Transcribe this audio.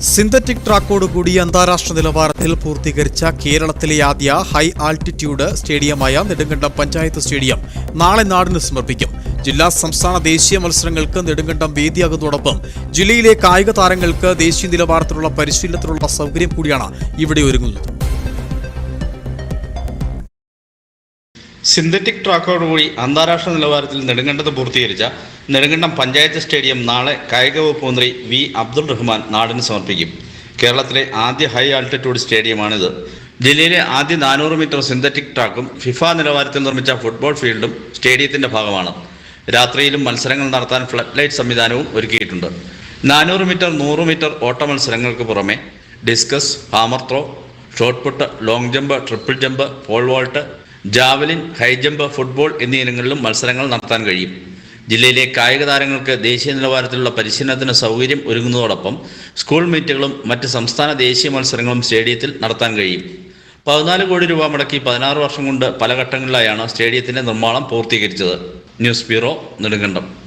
Synthetic ട്രാക്കോടുകൂടി അന്താരാഷ്ട്ര നിലവാരത്തിൽ പൂർത്തീകരിച്ച കേരളത്തിലെ ആദ്യ ഹൈ ആൾട്ടിറ്റ്യൂഡ് സ്റ്റേഡിയമായ നെടുങ്കണ്ടം പഞ്ചായത്ത് സ്റ്റേഡിയം നാളെ നാടിന് സമർപ്പിക്കും. ജില്ലാ സംസ്ഥാന ദേശീയ മത്സരങ്ങൾക്ക് നെടുങ്കണ്ടം വേദിയാകുന്നതോടൊപ്പം ജില്ലയിലെ കായിക താരങ്ങൾക്ക് ദേശീയ നിലവാരത്തിലുള്ള പരിശീലനത്തിനുള്ള സൗകര്യം കൂടിയാണ് ഇവിടെ ഒരുങ്ങുന്നത്. സിന്തറ്റിക് ട്രാക്കോടുകൂടി അന്താരാഷ്ട്ര നിലവാരത്തിൽ നെടുങ്കണ്ടത്ത് പൂർത്തീകരിച്ച നെടുങ്കണ്ടം പഞ്ചായത്ത് സ്റ്റേഡിയം നാളെ കായിക വകുപ്പ് മന്ത്രി വി അബ്ദുൾ റഹ്മാൻ നാടിന് സമർപ്പിക്കും. കേരളത്തിലെ ആദ്യ ഹൈ ആൾട്ടിറ്റ്യൂഡ് സ്റ്റേഡിയമാണിത്. ജില്ലയിലെ ആദ്യ നാനൂറ് മീറ്റർ സിന്തറ്റിക് ട്രാക്കും ഫിഫ നിലവാരത്തിൽ നിർമ്മിച്ച ഫുട്ബോൾ ഫീൽഡും സ്റ്റേഡിയത്തിന്റെ ഭാഗമാണ്. രാത്രിയിലും മത്സരങ്ങൾ നടത്താൻ ഫ്ലഡ് ലൈറ്റ് സംവിധാനവും ഒരുക്കിയിട്ടുണ്ട്. നാനൂറ് മീറ്റർ നൂറ് മീറ്റർ ഓട്ട മത്സരങ്ങൾക്ക് പുറമെ discus hammer throw shot put long jump triple jump pole vault javelin high jump football എന്നീ ഇനങ്ങളിലും മത്സരങ്ങൾ നടത്താൻ കഴിയും. ജില്ലയിലെ കായിക താരങ്ങൾക്ക് ദേശീയ നിലവാരത്തിലുള്ള പരിശീലനത്തിന് സൗകര്യം ഒരുങ്ങുന്നതോടൊപ്പം സ്കൂൾ മീറ്റുകളും മറ്റ് സംസ്ഥാന ദേശീയ മത്സരങ്ങളും സ്റ്റേഡിയത്തിൽ നടത്താൻ കഴിയും. പതിനാല് കോടി രൂപ മുടക്കി പതിനാറ് വർഷം കൊണ്ട് പല ഘട്ടങ്ങളിലായാണ് സ്റ്റേഡിയത്തിന്റെ നിർമ്മാണം പൂർത്തീകരിച്ചത്. News bureau Nedumkandam.